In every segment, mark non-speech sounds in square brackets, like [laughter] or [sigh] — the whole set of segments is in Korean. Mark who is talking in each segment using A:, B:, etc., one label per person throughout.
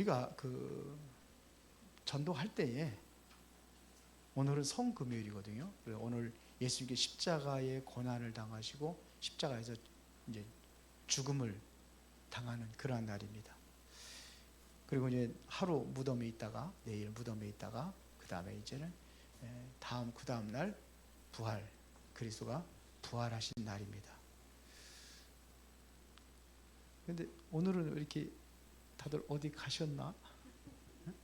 A: 우리가 그 전도할 때에 오늘은 성금요일이거든요. 오늘 예수님께 십자가의 고난을 당하시고 십자가에서 이제 죽음을 당하는 그러한 날입니다. 그리고 이제 하루 무덤에 있다가 내일 무덤에 있다가 그 다음에 이제는 에, 다음 그 다음 날 부활 그리스도가 부활하신 날입니다. 근데 오늘은 왜 이렇게 다들 어디 가셨나? 응?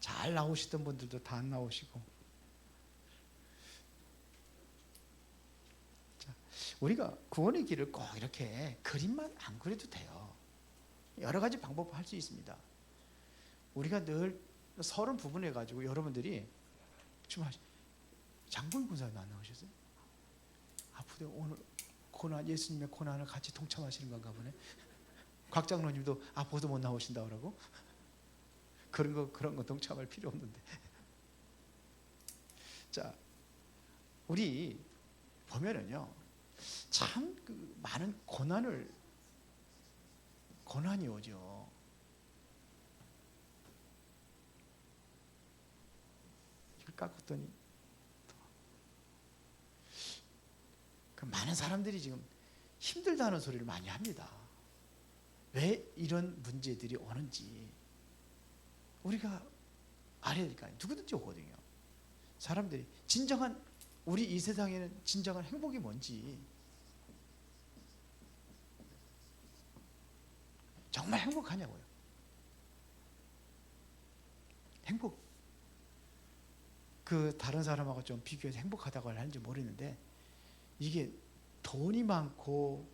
A: 잘 나오시던 분들도 다 안 나오시고. 자, 우리가 구원의 길을 꼭 이렇게 그림만 안 그려도 돼요. 여러 가지 방법을 할 수 있습니다. 우리가 늘 서른 부분해 가지고 여러분들이 지금 장군 군사님 안 나오셨어요? 아프대 오늘 고난 예수님의 고난을 같이 동참하시는 건가 보네. 곽 장로님도 아파도 못 나오신다 그러고 [laughs] 그런 거 그런 거 동참할 필요 없는데. [laughs] 자, 우리 보면은요. 참 그 많은 고난을 고난이 오죠. 깎았더니 그 많은 사람들이 지금 힘들다는 소리를 많이 합니다. 왜 이런 문제들이 오는지 우리가 알아야 아니에요. 누구든지 오거든요. 사람들이 진정한 우리 이 세상에는 진정한 행복이 뭔지 정말 행복하냐고요. 행복. 그 다른 사람하고 좀 비교해서 행복하다고 하는지 모르는데 이게 돈이 많고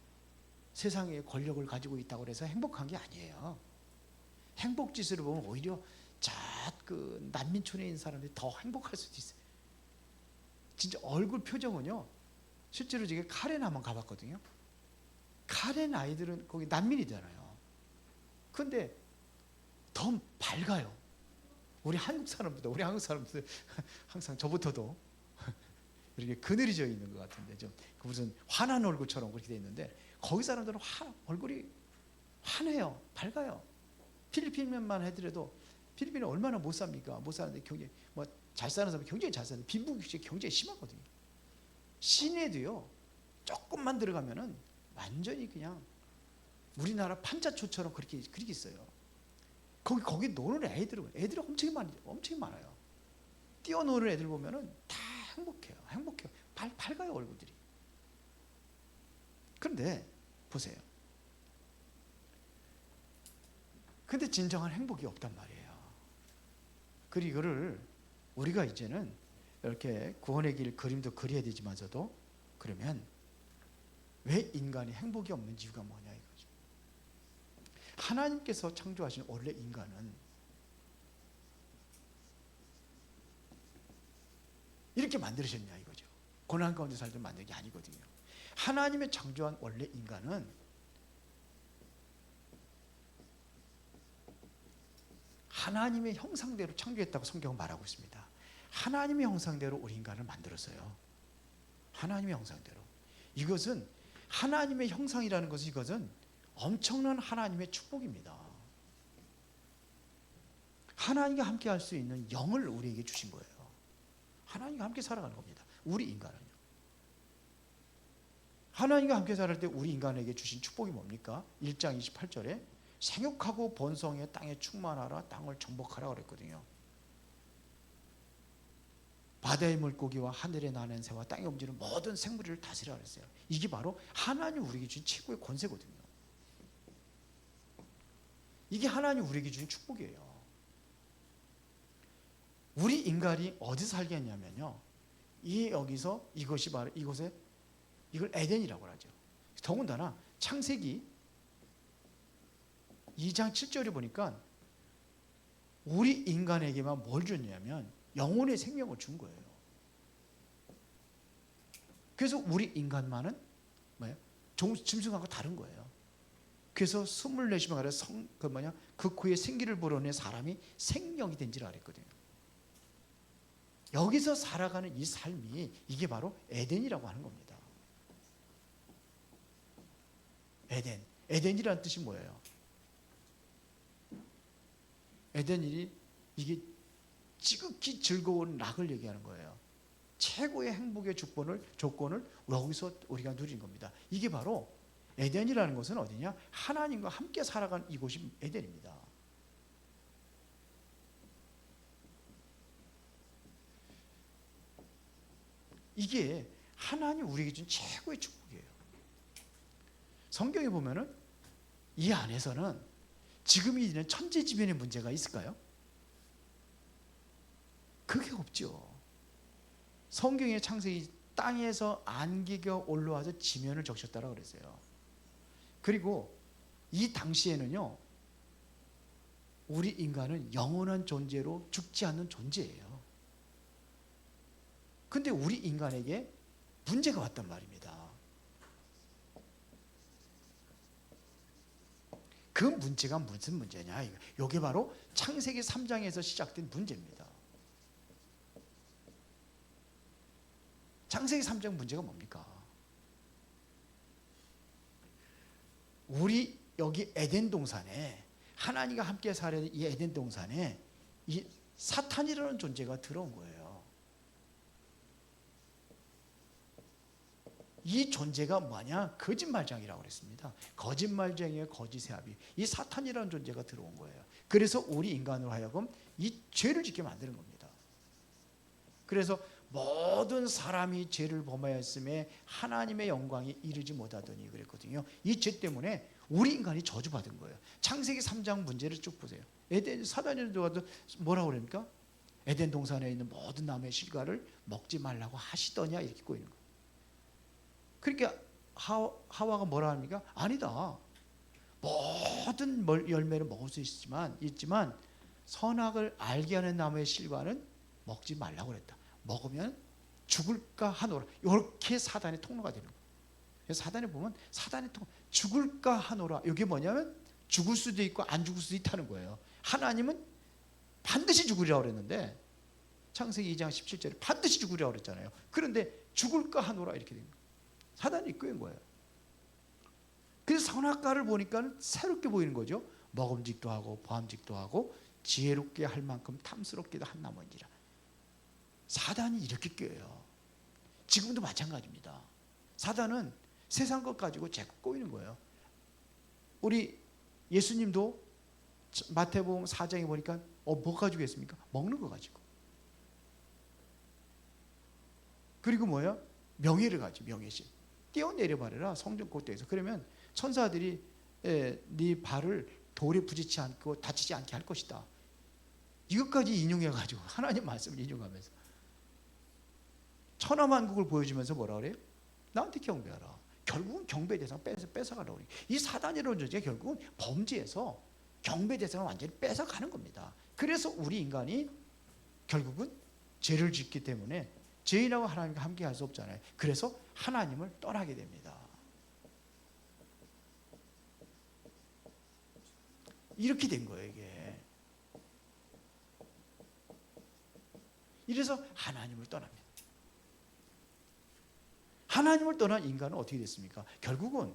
A: 세상에 권력을 가지고 있다고 해서 행복한 게 아니에요. 행복 지수를 보면 오히려 저그 난민촌에 있는 사람들이 더 행복할 수도 있어요. 진짜 얼굴 표정은요. 실제로 제가 한번 가봤거든요. 카렌 아이들은 거기 난민이잖아요. 근데 더 밝아요. 우리 한국 사람보다 우리 한국 사람들 [laughs] 항상 저부터도 [laughs] 이렇게 그늘이 져 있는 것 같은데 좀그 무슨 환한 얼굴처럼 그렇게 돼 있는데 거기 사람들은 화, 얼굴이 환해요, 밝아요. 필리핀만 해더라도 필리핀은 얼마나 못 삽니까? 못 사는데 경제 뭐잘 사는 사람 굉장히 잘 사는데 빈부격차 경쟁이 심하거든요. 시내도요 조금만 들어가면은 완전히 그냥 우리나라 판자초처럼 그렇게 그렇게 있어요. 거기 거기 노는 애들은 애들이 엄청 많이 엄청 많아요. 뛰어노는 애들 보면은 다 행복해요. 행복해요. 밝, 밝아요 얼굴들이. 그런데 보세요. 근데 진정한 행복이 없단 말이에요. 그리고 이거를 우리가 이제는 이렇게 구원의 길 그림도 그려야 되지만서도 그러면 왜 인간이 행복이 없는 이유가 뭐냐 이거죠. 하나님께서 창조하신 원래 인간은 이렇게 만들으셨냐 이거죠. 고난 가운데 살던 만든 게 아니거든요. 하나님의 창조한 원래 인간은 하나님의 형상대로 창조했다고 성경은 말하고 있습니다. 하나님의 형상대로 우리 인간을 만들었어요. 하나님의 형상대로. 이것은 하나님의 형상이라는 것은 이것은 엄청난 하나님의 축복입니다. 하나님과 함께 할 수 있는 영을 우리에게 주신 거예요. 하나님과 함께 살아가는 겁니다. 우리 인간은요. 하나님과 함께 살을 때 우리 인간에게 주신 축복이 뭡니까? 1장 28절에 생육하고 번성해 땅에 충만하라 땅을 정복하라 그랬거든요. 바다의 물고기와 하늘에 나는 새와 땅에 움직이는 모든 생물을 다스리라 그랬어요. 이게 바로 하나님 우리에게 주신 최고의 권세거든요. 이게 하나님 우리에게 주신 축복이에요. 우리 인간이 어디서 살겠냐면요. 이 여기서 이것이 바로 이곳에 이걸 에덴이라고 하죠. 더군다나 창세기 2장 7절에 보니까 우리 인간에게만 뭘 줬냐면 영혼의 생명을 준 거예요. 그래서 우리 인간만은 뭐예요? 짐승하고 다른 거예요. 그래서 24시간 가려 성, 그 뭐냐, 그 코에 생기를 불어내 사람이 생명이 된지라 그랬거든요. 여기서 살아가는 이 삶이 이게 바로 에덴이라고 하는 겁니다. 에덴. 에덴이라는 뜻이 뭐예요? 에덴일이 이게 지극히 즐거운 낙을 얘기하는 거예요. 최고의 행복의 조건을 조건을 여기서 우리가 누린 겁니다. 이게 바로 에덴이라는 것은 어디냐? 하나님과 함께 살아간 이곳이 에덴입니다. 이게 하나님 우리에게 준 최고의 축복이에요. 성경에 보면은 이 안에서는 지금 있는 천재지변의 문제가 있을까요? 그게 없죠. 성경의 창세기 땅에서 안개가 올라와서 지면을 적셨다라고 그랬어요. 그리고 이 당시에는요. 우리 인간은 영원한 존재로 죽지 않는 존재예요. 근데 우리 인간에게 문제가 왔단 말입니다. 그 문제가 무슨 문제냐? 이게 바로 창세기 3장에서 시작된 문제입니다. 창세기 3장 문제가 뭡니까? 우리 여기 에덴 동산에 하나님과 함께 살아야 이 에덴 동산에 이 사탄이라는 존재가 들어온 거예요. 이 존재가 뭐냐? 거짓말장이라고 그랬습니다. 거짓말쟁이의 거짓의 합이 이 사탄이라는 존재가 들어온 거예요. 그래서 우리 인간으로 하여금 이 죄를 짓게 만드는 겁니다. 그래서 모든 사람이 죄를 범하였음에 하나님의 영광이 이르지 못하더니 그랬거든요. 이 죄 때문에 우리 인간이 저주받은 거예요. 창세기 3장 문제를 쭉 보세요. 에덴 사단이 들어가도 뭐라고 그럽니까? 에덴 동산에 있는 모든 나무의 실과를 먹지 말라고 하시더냐 이렇게 꼬이는 거예요. 그러니까 하와, 가 뭐라 합니까? 아니다. 모든 열매를 먹을 수 있지만 있지만 선악을 알게 하는 나무의 실과는 먹지 말라고 그랬다. 먹으면 죽을까 하노라. 이렇게 사단의 통로가 되는 거예요. 사단에 보면 사단의 통 죽을까 하노라. 이게 뭐냐면 죽을 수도 있고 안 죽을 수도 있다는 거예요. 하나님은 반드시 죽으리라고 그랬는데 창세기 2장 17절에 반드시 죽으리라고 그랬잖아요. 그런데 죽을까 하노라 이렇게 된 거예요. 사단이 이끄인 거예요. 그래서 선악과를 보니까 새롭게 보이는 거죠. 먹음직도 하고 보암직도 하고 지혜롭게 할 만큼 탐스럽게도 한 나머지라. 사단이 이렇게 껴요. 지금도 마찬가지입니다. 사단은 세상 것 가지고 자꾸 꼬이는 거예요. 우리 예수님도 마태복음 4장에 보니까 어, 뭐 가지고 했습니까? 먹는 거 가지고. 그리고 뭐야? 명예를 가지고 명예심. 뛰어내려 버려라 성전 꼭대기에서 그러면 천사들이 예, 네 발을 돌에 부딪히지 않고 다치지 않게 할 것이다. 이것까지 인용해 가지고 [laughs] 하나님 말씀을 인용하면서 천하만국을 보여주면서 뭐라 그래요? 나한테 경배하라. 결국은 경배 대상 뺏어 뺏어가라고. 이 사단이라는 존재가 결국은 범죄에서 경배 대상을 완전히 뺏어가는 겁니다. 그래서 우리 인간이 결국은 죄를 짓기 때문에 죄인하고 하나님과 함께 할 수 없잖아요. 그래서 하나님을 떠나게 됩니다. 이렇게 된 거예요, 이게. 이래서 하나님을 떠납니다. 하나님을 떠난 인간은 어떻게 됐습니까? 결국은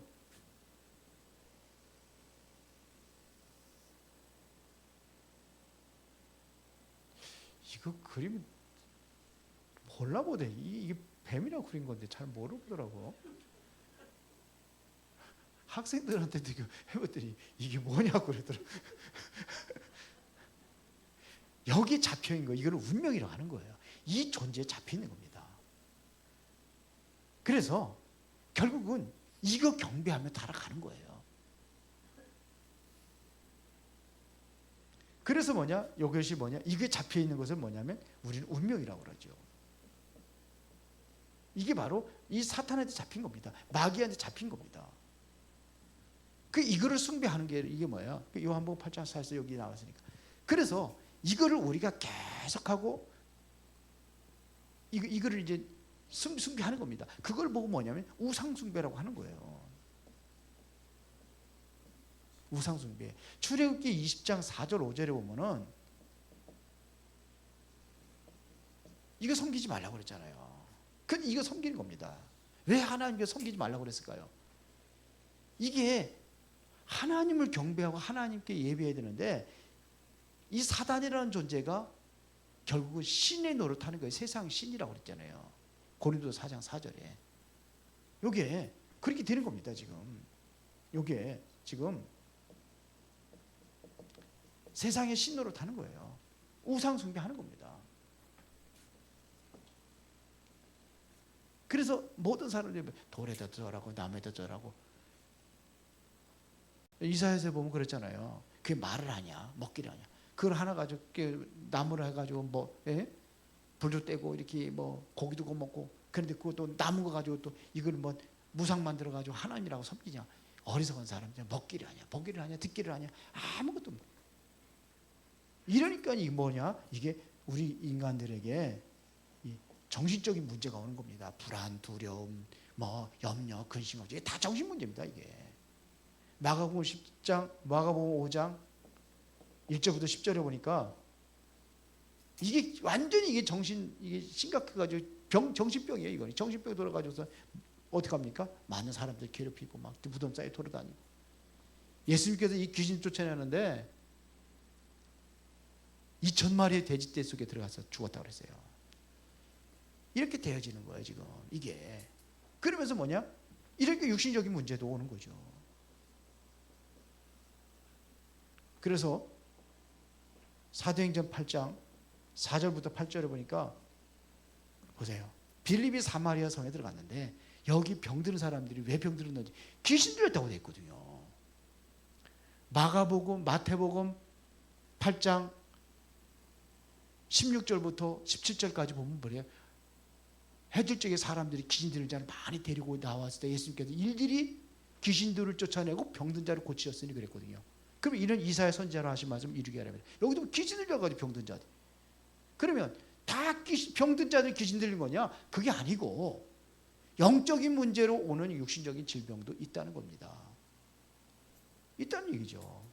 A: 이거 그림 몰라보대. 이게 뱀이라고 그린 건데 잘 모르더라고. 학생들한테도 이거 해봤더니 이게 뭐냐고 그러더라고. [laughs] 여기 잡혀 있는 거, 이걸 운명이라고 하는 거예요. 이 존재에 잡혀 있는 겁니다. 그래서 결국은 이거 경배하며 따라가는 거예요. 그래서 뭐냐? 이것이 뭐냐? 이게 잡혀 있는 것은 뭐냐면 우리는 운명이라고 그러죠. 이게 바로 이 사탄한테 잡힌 겁니다. 마귀한테 잡힌 겁니다. 그 이거를 숭배하는 게 이게 뭐예요? 그 요한복음 8장 4에서 여기 나왔으니까. 그래서 이거를 우리가 계속하고 이거 이거를 이제 숭, 숭배하는 겁니다. 그걸 보고 뭐냐면 우상 숭배라고 하는 거예요. 우상 숭배. 출애굽기 20장 4절 5절에 보면은 이거 섬기지 말라고 그랬잖아요. 그 이거 섬기는 겁니다. 왜 하나님께 섬기지 말라고 그랬을까요? 이게 하나님을 경배하고 하나님께 예배해야 되는데 이 사단이라는 존재가 결국은 신의 노릇하는 거예요. 세상 신이라고 그랬잖아요. 고린도 4장 4절에. 요게 그렇게 되는 겁니다, 지금. 요게 지금 세상의 신 노릇하는 거예요. 우상 숭배하는 겁니다. 그래서 모든 사람들이 돌에다 절하고 남에다 절하고 이사야서 보면 그랬잖아요. 그게 말을 하냐, 먹기를 하냐. 그걸 하나 가지고 나무를 해가지고 뭐 예? 불도 떼고 이렇게 뭐 고기도 구워 먹고 그런데 그것도 남은 거 가지고 또 이걸 뭐 무상 만들어 가지고 하나님이라고 섬기냐 어리석은 사람들 먹기를 하냐 먹기를 하냐 듣기를 하냐 아무것도 없- 이러니까 이 뭐냐 이게 우리 인간들에게 이 정신적인 문제가 오는 겁니다. 불안 두려움 뭐 염려 근심 이게 다 정신 문제입니다 이게. 마가복음 10장 마가복음 5장 1절부터 10절에 보니까 이게 완전히 이게 정신 이게 심각해가지고 병 정신병이에요 이거 정신병 돌아가지고서 어떻게 합니까? 많은 사람들 괴롭히고 막 무덤 사이에 돌아다니고. 예수님께서 이 귀신 쫓아내는데 2천 마리의 돼지 떼 속에 들어가서 죽었다고 그랬어요. 이렇게 되어지는 거예요 지금 이게 그러면서 뭐냐? 이렇게 육신적인 문제도 오는 거죠. 그래서 사도행전 8장 4절부터 8절에 보니까 보세요. 빌립이 사마리아 성에 들어갔는데 여기 병드는 사람들이 왜 병들었는지 귀신 들렸다고 돼 있거든요. 마가복음, 마태복음 8장 16절부터 17절까지 보면 뭐래요? 해질 적에 사람들이 귀신 들린 자를 많이 데리고 나왔을 때 예수님께서 일일이 귀신들을 쫓아내고 병든 자를 고치셨으니 그랬거든요. 그럼 이런 이사야 선지자로 하신 말씀 이루게 하려면 여기도 귀신 들려가지고 병든 자들. 그러면 다 귀신, 병든 자들 귀신 들린 거냐? 그게 아니고 영적인 문제로 오는 육신적인 질병도 있다는 겁니다. 있다는 얘기죠.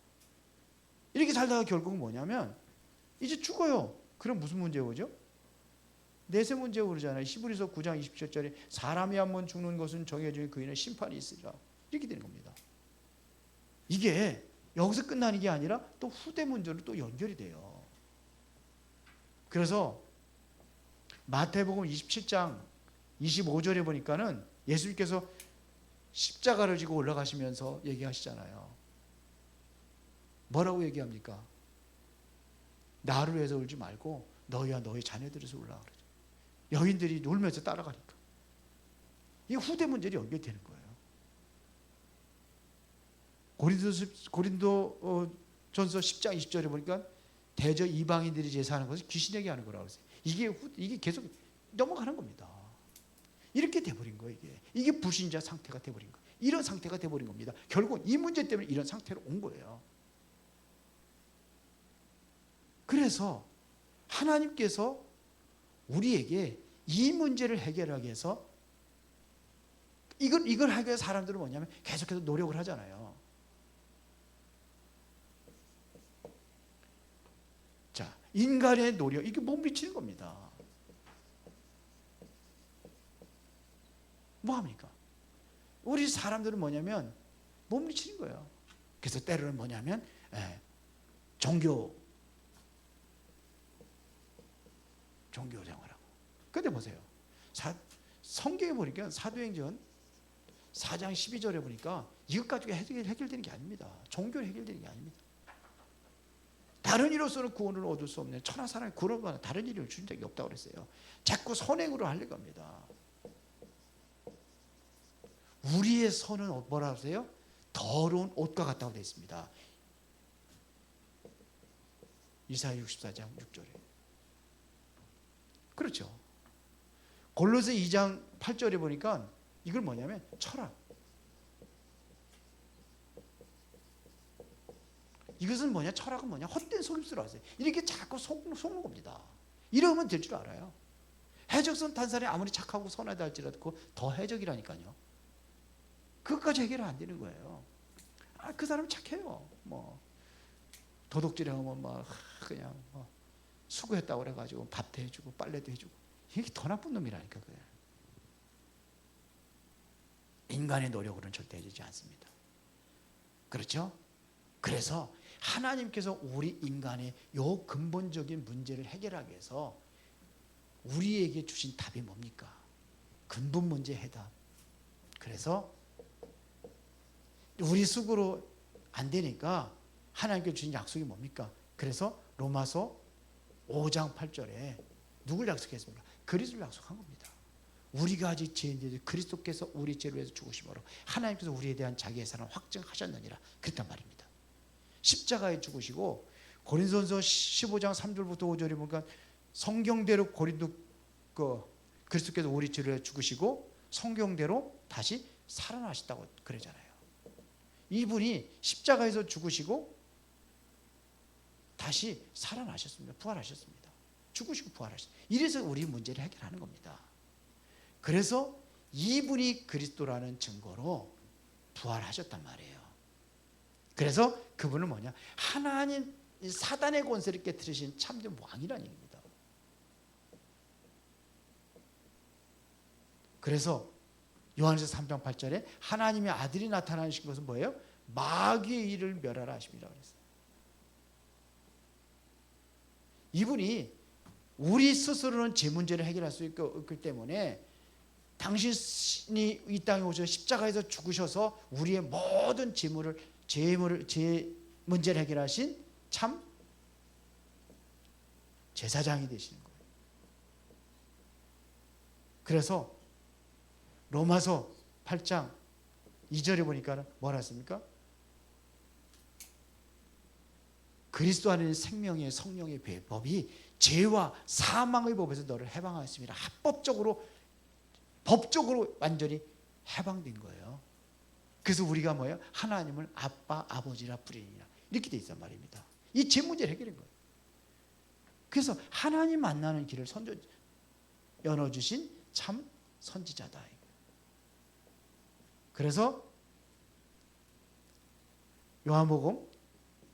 A: 이렇게 살다가 결국은 뭐냐면 이제 죽어요. 그럼 무슨 문제 오죠? 내세 문제 오르잖아요. 히브리서 9장 27절에 사람이 한 번 죽는 것은 정해진 그인의 심판이 있으리라. 이렇게 되는 겁니다. 이게 여기서 끝나는 게 아니라 또 후대 문제로 또 연결이 돼요. 그래서 마태복음 27장 25절에 보니까는 예수님께서 십자가를 지고 올라가시면서 얘기하시잖아요. 뭐라고 얘기합니까? 나를 위해서 울지 말고 너희와 너희 자녀들을 위해서 울라 그러죠. 여인들이 울면서 따라가니까. 이 후대 문제로 연결되는 거예요. 고린도 고린도 어, 전서 10장 20절에 보니까 대저 이방인들이 제사하는 것을 귀신에게 하는 거라고 그랬어요. 이게 후, 이게 계속 넘어가는 겁니다. 이렇게 돼버린 거예요. 이게 이게 불신자 상태가 돼버린 거. 이런 상태가 돼버린 겁니다. 결국 이 문제 때문에 이런 상태로 온 거예요. 그래서 하나님께서 우리에게 이 문제를 해결하기 위해서 이걸 이걸 하기 위해서 사람들은 뭐냐면 계속해서 노력을 하잖아요. 자, 인간의 노력 이게 못 미치는 겁니다. 뭐 합니까? 우리 사람들은 뭐냐면 못 미치는 거예요. 그래서 때로는 뭐냐면 예, 종교 종교 생활하고. 근데 보세요. 사, 성경에 보니까 사도행전 4장 12절에 보니까 이것 가지고 해결, 해결되는 게 아닙니다. 종교로 해결되는 게 아닙니다. 다른 이로서는 구원을 얻을 수 없는 천하 사람이 구원받아 다른 일을 준 적이 없다고 그랬어요. 자꾸 선행으로 하려고 합니다. 우리의 선은 뭐라 하세요? 더러운 옷과 같다고 되어 있습니다. 이사야 64장 6절에. 그렇죠. 골로새 2장 8절에 보니까 이걸 뭐냐면 철학. 이것은 뭐냐? 철학은 뭐냐? 헛된 속임수로 하세요. 이렇게 자꾸 속, 속는 겁니다. 이러면 될 줄 알아요. 해적선 탄 사람이 아무리 착하고 선하다 할지라도 더 해적이라니까요. 그것까지 해결 안 되는 거예요. 아, 그 사람 착해요. 뭐 도둑질하면 막 그냥 뭐 수고했다고 그래가지고 밥도 해주고 빨래도 해주고 이게 더 나쁜 놈이라니까 그게. 인간의 노력으로는 절대 해주지 않습니다. 그렇죠? 그래서 하나님께서 우리 인간의 요 근본적인 문제를 해결하기 위해서 우리에게 주신 답이 뭡니까? 근본 문제 해답. 그래서 우리 숙으로 안 되니까 하나님께 주신 약속이 뭡니까? 그래서 로마서 5장 8절에 누굴 약속했습니까? 그리스도를 약속한 겁니다. 우리가 아직 죄인들 그리스도께서 우리 죄로 해서 죽으심으로 하나님께서 우리에 대한 자기의 사랑을 확증하셨느니라 그랬단 말입니다. 십자가에 죽으시고 고린도전서 15장 3절부터 5절에 보니까 성경대로 고린도 그 그리스도께서 우리 해서 죽으시고 성경대로 다시 살아나셨다고 그러잖아요. 이분이 십자가에서 죽으시고 다시 살아나셨습니다. 부활하셨습니다. 죽으시고 부활하셨습니다. 이래서 우리 문제를 해결하는 겁니다. 그래서 이분이 그리스도라는 증거로 부활하셨단 말이에요. 그래서 그분은 뭐냐? 하나님 사단의 권세를 깨뜨리신 참된 왕이라는 얘기입니다. 그래서 요한에서 3장 8절에 하나님의 아들이 나타나신 것은 뭐예요? 마귀의 일을 멸하라 하십니다. 그랬어요. 이분이 우리 스스로는 제 문제를 해결할 수 있기 때문에 당신이 이 땅에 오셔 십자가에서 죽으셔서 우리의 모든 재물을 재물을 제 문제를 해결하신 참 제사장이 되시는 거예요. 그래서 로마서 8장 2절에 보니까 뭐라 했습니까? 그리스도 안에 생명의 성령의 배법이 죄와 사망의 법에서 너를 해방하였습니다. 합법적으로 법적으로 완전히 해방된 거예요. 그래서 우리가 뭐예요? 하나님을 아빠 아버지라 부르니라 이렇게 돼 있단 말입니다. 이죄 문제를 해결한 거예요. 그래서 하나님 만나는 길을 선조 열어 주신 참 선지자다. 그래서 요한복음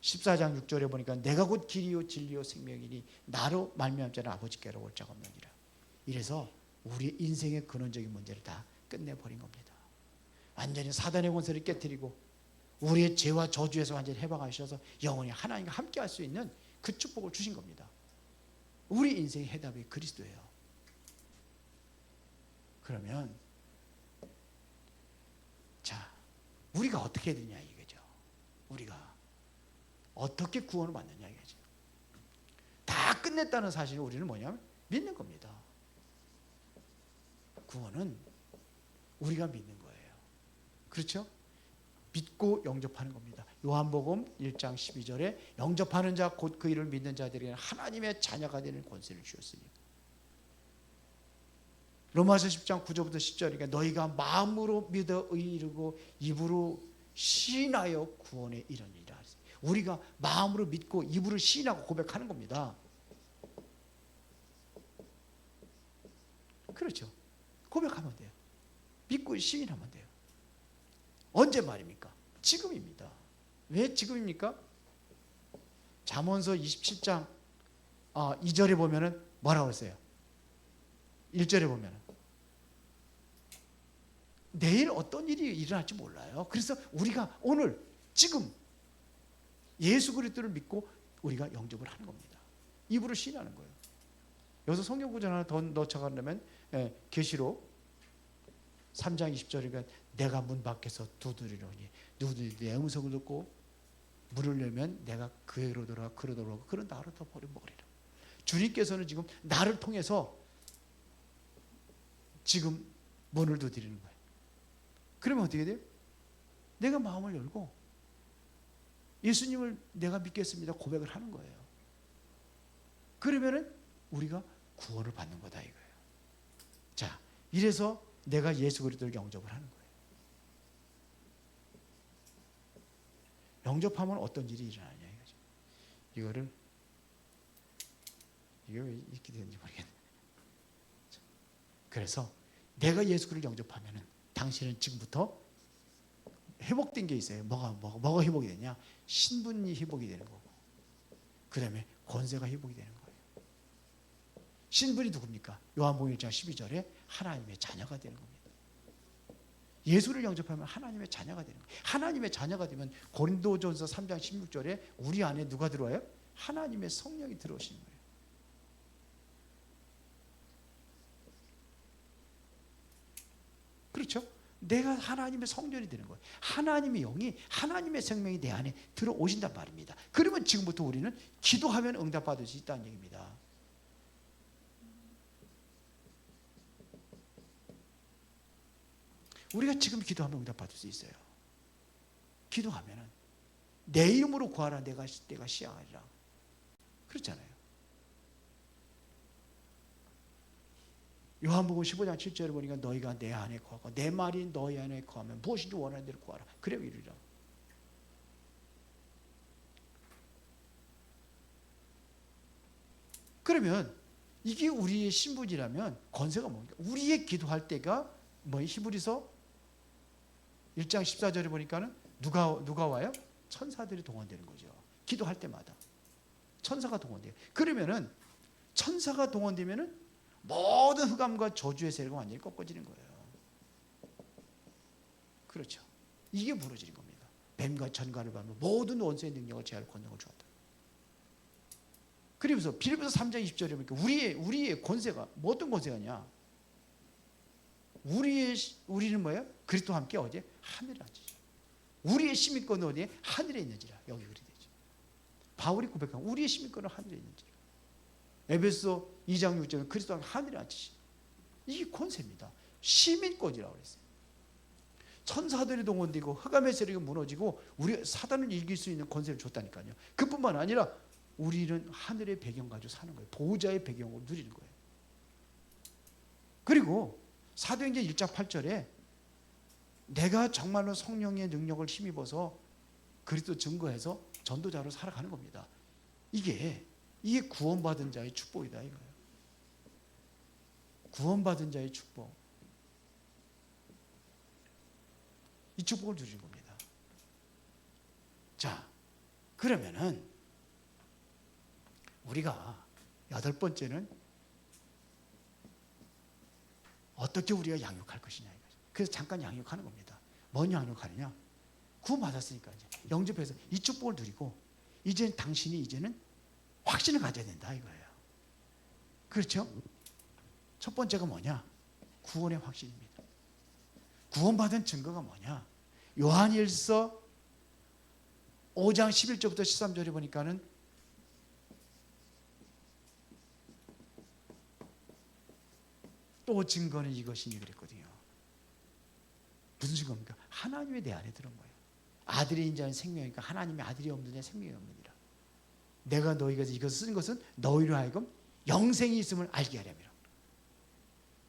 A: 14장 6절에 보니까 내가 곧 길이요 진리요 생명이니 나로 말미암 자는 아버지께로 올 자가 없느니라. 이래서 우리 인생의 근원적인 문제를 다 끝내버린 겁니다. 완전히 사단의 권세를 깨뜨리고 우리의 죄와 저주에서 완전히 해방하셔서 영원히 하나님과 함께 할 수 있는 그 축복을 주신 겁니다. 우리 인생의 해답이 그리스도예요. 그러면 자, 우리가 어떻게 해야 되냐 이거죠. 우리가 어떻게 구원을 받느냐 이거죠. 다 끝냈다는 사실을 우리는 뭐냐면 믿는 겁니다. 구원은 우리가 믿는 거예요. 그렇죠? 믿고 영접하는 겁니다. 요한복음 1장 12절에 영접하는 자 곧 그 이를 믿는 자들에게는 하나님의 자녀가 되는 권세를 주셨으니 로마서 10장 9절부터 10절이니까 너희가 마음으로 믿어 의이르고 입으로 시인하여 구원에 이르니라. 우리가 마음으로 믿고 입으로 시인하고 고백하는 겁니다. 그렇죠. 고백하면 돼요. 믿고 시인하면 돼요. 언제 말입니까? 지금입니다. 왜 지금입니까? 잠언서 27장 아, 2절에 보면은 뭐라고 했어요? 1절에 보면은 내일 어떤 일이 일어날지 몰라요. 그래서 우리가 오늘 지금 예수 그리스도를 믿고 우리가 영접을 하는 겁니다. 입으로 신하는 거예요. 여기서 성경 구절 하나 더 넣어가려면 예, 계시록 3장 20절이니까 내가 문 밖에서 두드리노니 누구들이 내 음성을 듣고 문을 열면 내가 그로 돌아 그로 돌아오고 그런 나를 더 버려 먹으리라. 주님께서는 지금 나를 통해서 지금 문을 두드리는 거예요. 그러면 어떻게 돼요? 내가 마음을 열고 예수님을 내가 믿겠습니다 고백을 하는 거예요. 그러면은 우리가 구원을 받는 거다 이거예요. 자, 이래서 내가 예수 그리스도를 영접을 하는 거예요. 영접하면 어떤 일이 일어나냐 이거죠. 이거를 이게 왜 이렇게 되는지 모르겠네. 그래서 내가 예수 그리스도를 영접하면은 당신은 지금부터 회복된 게 있어요. 뭐가 뭐가, 뭐가 회복이 되냐? 신분이 회복이 되는 거고, 그 다음에 권세가 회복이 되는 거예요. 신분이 누굽니까? 요한복음 1장 12절에 하나님의 자녀가 되는 겁니다. 예수를 영접하면 하나님의 자녀가 되는 거예요. 하나님의 자녀가 되면 고린도전서 3장 16절에 우리 안에 누가 들어와요? 하나님의 성령이 들어오시는 거예요. 그렇죠? 내가 하나님의 성전이 되는 거예요. 하나님의 영이 하나님의 생명이 내 안에 들어오신단 말입니다. 그러면 지금부터 우리는 기도하면 응답받을 수 있다는 얘기입니다. 우리가 지금 기도하면 응답받을 수 있어요. 기도하면은 내 이름으로 구하라 내가 내가 시행하리라. 그렇잖아요. 요한복음 15장 7절에 보니까 너희가 내 안에 거하고 내 말이 너희 안에 거하면 무엇인지 원하는 대로 구하라. 그래 이르리라. 그러면 이게 우리의 신분이라면 권세가 뭡니까? 우리의 기도할 때가 뭐 히브리서 1장 14절에 보니까는 누가 누가 와요? 천사들이 동원되는 거죠. 기도할 때마다 천사가 동원돼요. 그러면은 천사가 동원되면은 모든 흑암과 저주의 세력은 완전히 꺾어지는 거예요. 그렇죠. 이게 무너지는 겁니다. 뱀과 전갈을 밟으며 모든 원수의 능력을 제할 권능을 주었다. 그러면서 빌립보서 3장 20절에 보니까 우리의 우리의 권세가 뭐 어떤 권세가냐? 우리의 우리는 뭐예요? 그리스도와 함께 어제 하늘에 앉으시. 우리의 시민권은 어디에? 하늘에 있는지라. 여기 그리 되죠. 바울이 고백한 우리의 시민권은 하늘에 있는지라. 에베소 2장 6절에 그리스도와 함께 하늘에 앉으시. 이게 권세입니다. 시민권이라고 그랬어요. 천사들이 동원되고 흑암의 세력이 무너지고 우리 사단을 이길 수 있는 권세를 줬다니까요. 그뿐만 아니라 우리는 하늘의 배경 가지고 사는 거예요. 보호자의 배경으로 누리는 거예요. 그리고 사도행전 1장 8절에 내가 정말로 성령의 능력을 힘입어서 그리스도 증거해서 전도자로 살아가는 겁니다. 이게 이게 구원받은 자의 축복이다 이거예요. 구원받은 자의 축복. 이 축복을 주신 겁니다. 자, 그러면은 우리가 여덟 번째는 어떻게 우리가 양육할 것이냐 이거죠. 그래서 잠깐 양육하는 겁니다. 뭔 양육하느냐? 구원 받았으니까 이제 영접해서 이 축복을 누리고 이제 당신이 이제는 확신을 가져야 된다 이거예요. 그렇죠? 첫 번째가 뭐냐? 구원의 확신입니다. 구원받은 증거가 뭐냐? 요한일서 5장 11절부터 13절에 보니까는 또 증거는 이것이니 그랬거든요. 무슨 증거입니까? 하나님의 내 안에 들은 거예요. 아들의 인자는 생명이니까 하나님의 아들이 없느냐 생명이 없느니라. 내가 너희가 이것을 쓴 것은 너희로 하여금 영생이 있음을 알게 하려면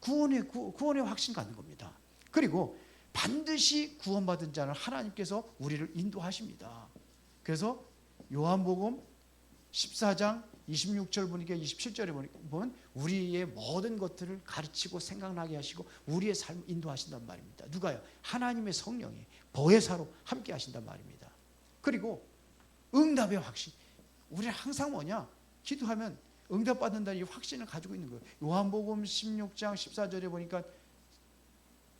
A: 구원의 구, 구원의 확신 갖는 겁니다. 그리고 반드시 구원받은 자는 하나님께서 우리를 인도하십니다. 그래서 요한복음 14장 26절 보니까 27절에 보면 우리의 모든 것들을 가르치고 생각나게 하시고 우리의 삶 인도하신단 말입니다. 누가요? 하나님의 성령이 보혜사로 함께 하신단 말입니다. 그리고 응답의 확신. 우리는 항상 뭐냐? 기도하면 응답받는다는 이 확신을 가지고 있는 거예요. 요한복음 16장 14절에 보니까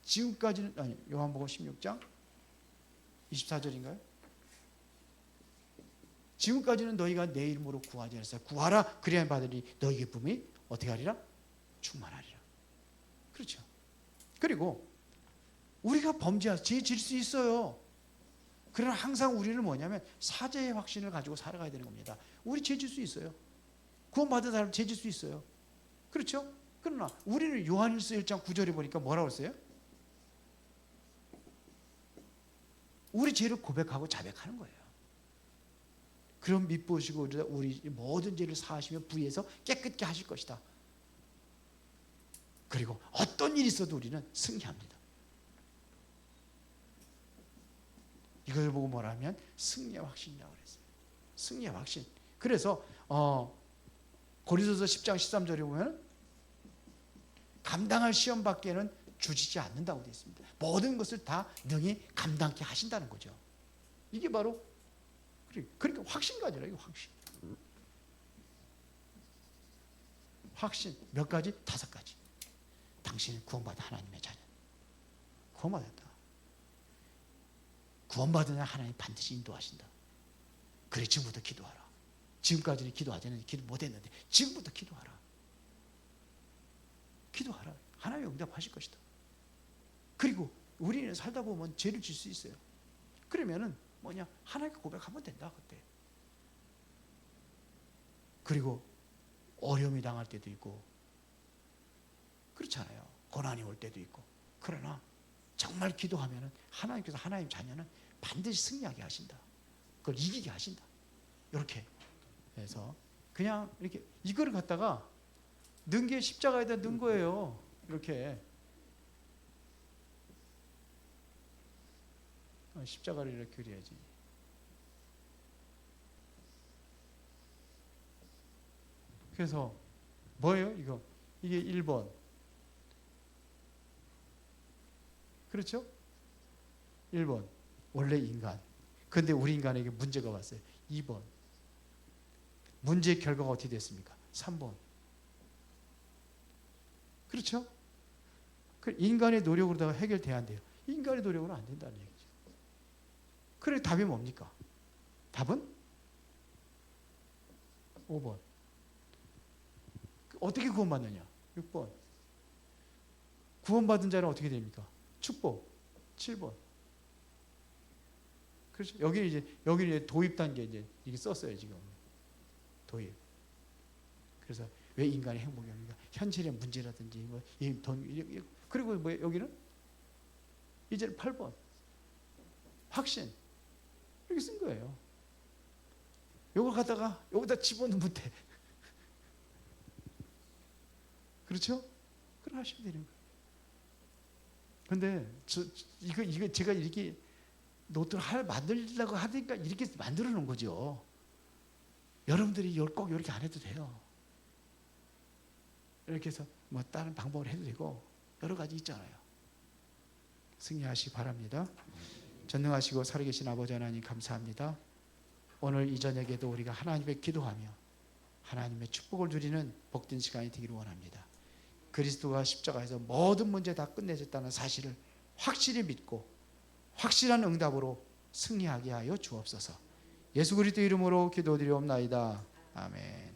A: 지금까지는 아니 요한복음 16장 24절인가요? 지금까지는 너희가 내 이름으로 구하지 않았어. 구하라 그래야 받으리 너희 기쁨이 어떻게 하리라? 충만하리라. 그렇죠. 그리고 우리가 범죄하 죄질 수 있어요. 그러나 항상 우리는 뭐냐면 사죄의 확신을 가지고 살아가야 되는 겁니다. 우리 죄질 수 있어요. 구원받은 사람 죄질 수 있어요. 그렇죠? 그러나 우리는 요한일서 1장 9절에 보니까 뭐라고 했어요? 우리 죄를 고백하고 자백하는 거예요. 그럼 믿보시고 우리 모든 죄를 사하시며 부에서 깨끗게 하실 것이다. 그리고 어떤 일이 있어도 우리는 승리합니다. 이걸 보고 뭐라면 승리의 확신이라고 그랬어요. 승리의 확신. 그래서 어, 고린도서 10장 13절에 보면 감당할 시험 밖에는 주지지 않는다고 되어 있습니다. 모든 것을 다 능히 감당케 하신다는 거죠. 이게 바로 그러니까 확신 가지라 이거 확신. 확신 몇 가지? 다섯 가지. 당신은 구원받은 하나님의 자녀. 구원받았다. 구원받으냐 하나님 반드시 인도하신다. 그래 지금부터 기도하라. 지금까지는 기도하지 않는데 기도 못했는데 지금부터 기도하라. 기도하라. 하나님 응답하실 것이다. 그리고 우리는 살다 보면 죄를 질 수 있어요. 그러면은 뭐냐 하나님께 고백하면 된다 그때. 그리고 어려움이 당할 때도 있고 그렇잖아요. 고난이 올 때도 있고. 그러나 정말 기도하면은 하나님께서 하나님 자녀는 반드시 승리하게 하신다. 그걸 이기게 하신다. 이렇게 해서 그냥 이렇게 이거를 갖다가 넣은 게 십자가에다 넣은 거예요. 이렇게 어, 십자가를 이렇게 그려야지. 그래서 뭐예요? 이거 이게 1번 그렇죠? 1번 원래 인간 근데 우리 인간에게 문제가 왔어요 2번 문제의 결과가 어떻게 됐습니까? 3번 그렇죠? 그 인간의 노력으로다가 해결돼야 안 돼요 인간의 노력으로 안 된다는 얘기죠 그래 답이 뭡니까? 답은 5번 어떻게 구원받느냐? 6번. 구원받은 자는 어떻게 됩니까? 축복. 7번. 그렇죠. 여기 이제 여기 이제 도입 단계 이제 이게 썼어요 지금. 도입. 그래서 왜 인간의 행복이 없는가? 현실의 문제라든지 뭐이돈 그리고 뭐 여기는 이제 8번. 확신. 이렇게 쓴 거예요. 요걸 갖다가 여기다 집어넣으면 돼. [laughs] 그렇죠? 그럼 하시면 되는 거예요. 근데 저 이거 이거 제가 이렇게 노트를 할 만들려고 하니까 이렇게 만들어 놓은 거죠. 여러분들이 열꼭 이렇게 안 해도 돼요. 이렇게 해서 뭐 다른 방법을 해도 되고 여러 가지 있잖아요. 승리하시기 바랍니다. 전능하시고 살아계신 아버지 하나님 감사합니다. 오늘 이 저녁에도 우리가 하나님의 기도하며 하나님의 축복을 누리는 복된 시간이 되기를 원합니다. 그리스도가 십자가에서 모든 문제 다 끝내줬다는 사실을 확실히 믿고 확실한 응답으로 승리하게 하여 주옵소서. 예수 그리스도 이름으로 기도드리옵나이다. 아멘.